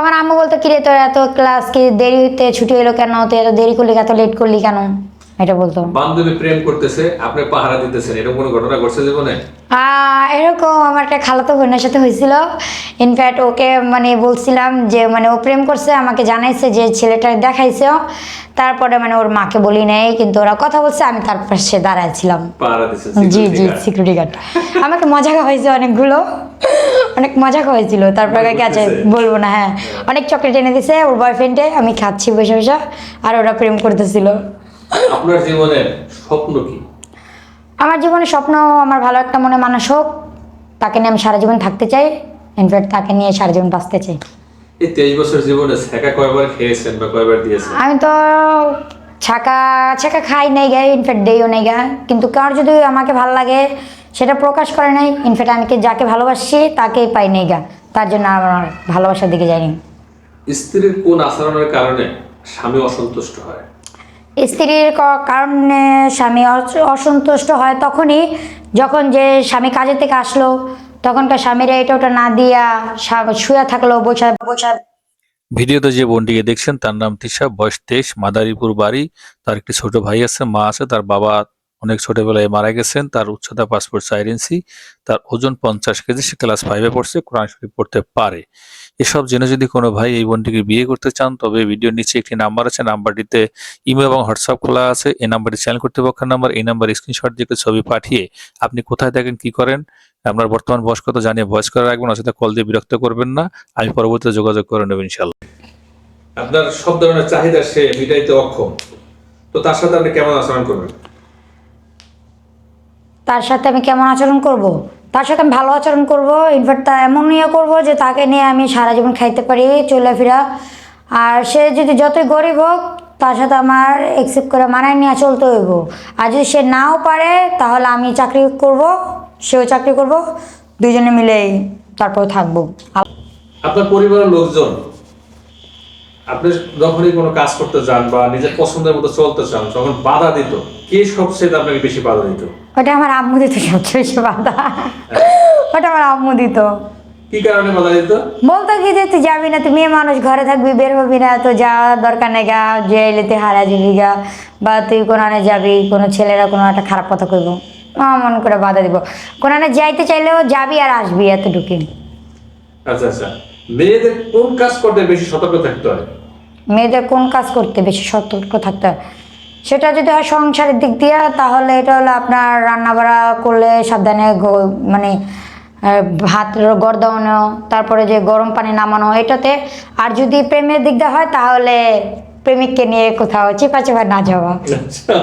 আমার আম্মু বলতো, কিরে তোর এত ক্লাস কি দেরি দেরিতে ছুটি এলো কেন? তুই এত দেরি করলি, এত লেট করলি কেন? এটা বলতো। বান্ধবী প্রেম করতেছে আপনি পাহারা দিতেছেন এরকম কোনো ঘটনা ঘটছে জীবনে? এরকম আমার একটা খালাতো বোনের সাথে হয়েছিল। ইনফ্যাক্ট ওকে মানে বলছিলাম যে মানে ও প্রেম করছে আমাকে জানাইছে যে ছেলেটা দেখাইছে। তারপরে মানে ওর মাকে বলি নাই কিন্তু ওরা কথা বলছে আমি তার পাশে দাঁড়াইছিলাম জি জি সিকিউরিটি গার্ড আমাকে মজা হয়েছে অনেকগুলো। অনেক মজা খাওয়াইছিল তারপরে কি আছে বলব না হ্যাঁ। অনেক চকলেট এনে দিছে ওর বয়ফ্রেন্ডে আমি খাচ্ছি বসে বসে। আর ওরা প্রেম করতেছিল। আপনার জীবনের স্বপ্ন কি? আমার জীবনে স্বপ্ন আমার ভালো একটা মনে মানুষ হোক তাকে নিয়ে আমি সারা জীবন থাকতে চাই। ইনফ্যাক্ট তাকে নিয়ে সারা জীবন বাঁচতে চাই। এই তেইশ বছর জীবনে ছেঁকা কয়বার খেয়েছেন বা কয়বার দিয়েছেন? আমি তো ছাকা ছাকা খাই নাই গে ইনফ্যাক্ট দেইও নাই গা। কিন্তু কার যদি আমাকে ভালো লাগে সেটা প্রকাশ করে নাই। ইনফ্যাক্ট আমি কি যাকে ভালোবাসি তাকেই পাই নাই গা। তার জন্য আমার ভালোবাসার দিকে যাইনি। স্ত্রীর কোন আচরণের কারণে স্বামী অসন্তুষ্ট হয়? স্ত্রীর কারণে স্বামী অস- অসন্তুষ্ট হয় তখনই যখন যে স্বামী কাজের থেকে আসলো, তখনকার স্বামীরা এটা ওটা না দিয়া শুয়া থাকল বসে বসে ভিডিওতে যে বোনটিকে দেখছেন, তার নাম তিশা বয়স তেইশ, মাদারীপুর বাড়ি। তার একটি ছোট ভাই আছে, মা আছে, তার বাবা অনেক ছোটবেলায় মারা গেছেন, তার উচ্চতা পাসপোর্ট চার ইঞ্চি, তার ওজন পঞ্চাশ কেজি, সে ক্লাস ফাইভে পড়ছে, কোরআন শরীফ পড়তে পারে। এসব জেনে যদি কোনো ভাই এই বোনটিকে বিয়ে করতে চান, তবে ভিডিওর নিচে একটি নাম্বার আছে, নাম্বারটিতে ইমেল এবং হোয়াটসঅ্যাপ খোলা আছে, এই নাম্বারটি চ্যানেল কর্তৃপক্ষের নাম্বার, এই নাম্বার স্ক্রিনশট দিয়ে ছবি পাঠিয়ে আপনি কোথায় থাকেন, কি করেন আপনার বর্তমান বয়স কত জানিয়ে ভয়েস করে রাখবেন অসাথে কল দিয়ে বিরক্ত করবেন না, আমি পরবর্তীতে যোগাযোগ করে নেব ইনশাল্লাহ আপনার সব ধরনের চাহিদা, সে মিটাইতে অক্ষম। তো তার সাথে আপনি কেমন আচরণ করবেন? তার সাথে আমি কেমন আচরণ করব। তার সাথে আমি ভালো আচরণ করব। ইনফ্যাক্ট তা এমন ইয়ে করব যে তাকে নিয়ে আমি সারা জীবন খাইতে পারি চলাফেরা আর সে যদি যতই গরিব হোক, তার সাথে আমার একসেপ্ট করে মানায় নিয়ে চলতে হইব। আর যদি সে নাও পারে, তাহলে আমি চাকরি করব, সেও চাকরি করব। দুজনে মিলেই তারপর থাকব। আপনার পরিবারের লোকজন আপনি যখনই কোনো কাজ করতে যান বা নিজের পছন্দের মতো চলতে চান তখন বাধা দিত। কে সবচেয়ে আপনাকে বেশি বাধা দিত? ওটা আমার আম্মু দিত সবচেয়ে বেশি বাধা। ওটা আমার আম্মু দিত। কি কারণে বাধা দিত? বলতো কি যে তুই যাবি না তুই মেয়ে মানুষ ঘরে থাকবি বের হবি না তো যাওয়ার দরকার নেই গা যে এলে তুই হারা যাবি গা বা তুই কোনানে যাবি কোনো ছেলেরা কোনো একটা খারাপ কথা কইব। মন করে বাধা দিব। কোনানে যাইতে চাইলেও যাবি আর আসবি এতটুকু আচ্ছা আচ্ছা। মেয়েদের কোন কাজ করতে বেশি সতর্ক থাকতে হয়? মেয়েদের কোন কাজ করতে বেশি সতর্ক থাকতে হয়? সেটা যদি হয় সংসারের দিক দিয়ে, তাহলে এটা হলো আপনার রান্না বাড়া করলে সাবধানে মানে ভাত গড় তারপরে যে গরম পানি নামানো, এটাতে আর যদি প্রেমের দিক দিয়ে হয়, তাহলে প্রেমিককে নিয়ে কোথাও চিপা চিপা না যাওয়া। আচ্ছা।